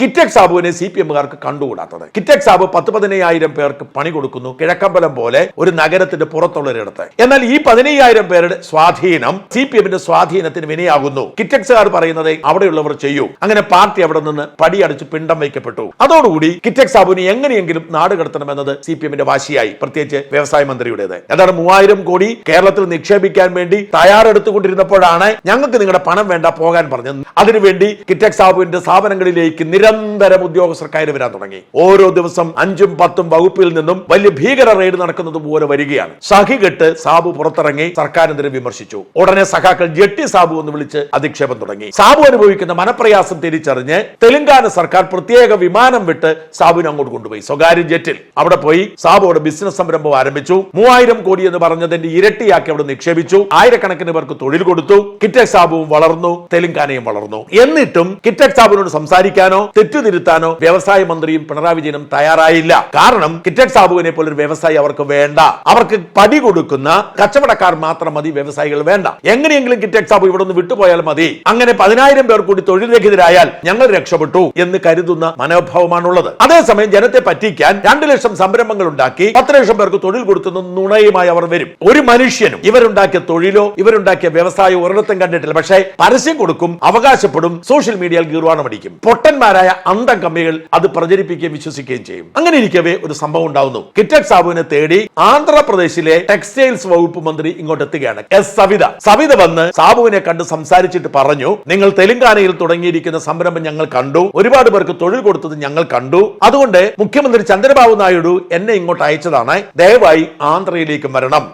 കിറ്റക് സാബുവിനെ C P എമ്മുകാർക്ക് കണ്ടുകൂടാത്തത്. കിറ്റക് സാബു പത്ത് പതിനയ്യായിരം പേർക്ക് പണി കൊടുക്കുന്നു കിഴക്കമ്പലം പോലെ ഒരു നഗരത്തിന്റെ പുറത്തുള്ളൊരിടത്ത്. എന്നാൽ ഈ പതിനയ്യായിരം പേരുടെ സ്വാധീനം സി പി എമ്മിന്റെ സ്വാധീനത്തിന് വിനയാകുന്നു. കിറ്റക്സുകാർ പറയുന്നത് അവിടെയുള്ളവർ ചെയ്യൂ. അങ്ങനെ പാർട്ടി അവിടെ നിന്ന് പടിയടിച്ച് പിണ്ടം വയ്ക്കപ്പെട്ടു. അതോടുകൂടി കിറ്റക് സാബുവിനെ എങ്ങനെയെങ്കിലും നാട് കടത്തണമെന്നത് സി പി എമ്മിന്റെ വാശിയായി. പ്രത്യേകിച്ച് വ്യവസായ മന്ത്രിയുടേത്. ഏതാണ് മൂവായിരം കോടി കേരളത്തിൽ നിക്ഷേപിക്കാൻ വേണ്ടി തയ്യാറെടുത്തുകൊണ്ടിരുന്നപ്പോഴാണ് ഞങ്ങൾക്ക് നിങ്ങളുടെ പണം വേണ്ട പോകാൻ പറഞ്ഞത്. അതിനുവേണ്ടി കിറ്റക് സാബുവിന്റെ സ്ഥാപനങ്ങളിലേക്ക് നിരന്തരം ഉദ്യോഗസ്ഥർ കയറി വരാൻ തുടങ്ങി. ഓരോ ദിവസം അഞ്ചും പത്തും വകുപ്പിൽ നിന്നും വലിയ ഭീകര റെയ്ഡ് നടക്കുന്നത് പോലെ വരികയാണ്. സഹികെട്ട് സാബു പുറത്തിറങ്ങി സർക്കാരിനെതിരെ വിമർശിച്ചു. ഉടനെ സഖാക്കൾ ജെട്ടി സാബു എന്ന് വിളിച്ച് അധിക്ഷേപം തുടങ്ങി. സാബു അനുഭവിക്കുന്ന മനപ്രയാസം തിരിച്ചറിഞ്ഞ് തെലങ്കാന സർക്കാർ പ്രത്യേക വിമാനം വിട്ട് സാബുവിനെ അങ്ങോട്ട് കൊണ്ടുപോയി. സ്വകാര്യ ജെറ്റിൽ. അവിടെ പോയി സാബുവോട് ബിസിനസ് സംരംഭം ആരംഭിച്ചു. മൂവായിരം കോടി എന്ന് പറഞ്ഞതിന്റെ ഇരട്ടിയാക്കി അവിടെ നിക്ഷേപിച്ചു. ആയിരക്കണക്കിന് പേർക്ക് തൊഴിൽ കൊടുത്തു. കിറ്റക് സാബുവും വളർന്നു. തെലങ്കാനയും വളർന്നു. എന്നിട്ടും കിറ്റക് സാബുവിനോട് സംസാരിക്കാനോ തെറ്റുതിരുത്താനോ വ്യവസായ മന്ത്രിയും പിണറായി വിജയനും തയ്യാറായില്ല. കാരണം കിറ്റക് സാബുവിനെ പോലൊരു വ്യവസായി അവർക്ക് വേണ്ട. അവർക്ക് പടി കൊടുക്കുന്ന കച്ചവടക്കാർ മാത്രം മതി വ്യവസായികൾ വേണ്ട. എങ്ങനെയെങ്കിലും കിറ്റക് സാബു ഇവിടെ നിന്ന് വിട്ടുപോയാൽ മതി. അങ്ങനെ പതിനായിരം പേർ കൂടി തൊഴിൽ രഹിതരായാൽ ഞങ്ങൾ രക്ഷപ്പെട്ടു എന്ന് കരുതുന്ന മനോഭാവമാണുള്ളത്. അതേസമയം ജനത്തെ പറ്റിക്കാൻ രണ്ടു ലക്ഷം സംരംഭങ്ങൾ ഉണ്ടാക്കി പത്ത് ലക്ഷം പേർക്ക് തൊഴിൽ കൊടുത്തുന്ന നുണയുമായി അവർ വരും. ഒരു മനുഷ്യനും ഇവരുണ്ടാക്കിയ തൊഴിലോ ഇവരുണ്ടാക്കിയ വ്യവസായമോ ഒരിടത്തും കണ്ടിട്ടില്ല. പക്ഷേ പരസ്യം കൊടുക്കും അവകാശപ്പെടും സോഷ്യൽ മീഡിയയിൽ ഗീർവാണം അടിക്കും പൊട്ടന്മാരായ അന്തം കമ്മികൾ അത് പ്രചരിപ്പിക്കുകയും വിശ്വസിക്കുകയും ചെയ്യും. അങ്ങനെ ഇരിക്കവേ ഒരു സംഭവം ഉണ്ടാവുന്നു. കിറ്റക് സാബുവിനെ തേടി ആന്ധ്രാപ്രദേശിലെ ടെക്സ്റ്റൈൽസ് വകുപ്പ് മന്ത്രി ഇങ്ങോട്ട് എത്തുകയാണ് എസ് സവിത. സവിത വന്ന് സാബുവിനെ കണ്ട് സംസാരിച്ചിട്ട് പറഞ്ഞു നിങ്ങൾ തെലങ്കാനയിൽ തുടങ്ങിയിരിക്കുന്ന സംരംഭം ഞങ്ങൾ കണ്ടു. ഒരുപാട് പേർക്ക് തൊഴിൽ കൊടുത്തത് ഞങ്ങൾ കണ്ടു. അതുകൊണ്ട് മുഖ്യമന്ത്രി ചന്ദ്രബാബു നായിഡു എന്നെ ഇങ്ങോട്ട് അയച്ചതാണ്. ദയവായി ആന്ധ്രയിലേക്ക് വരണം.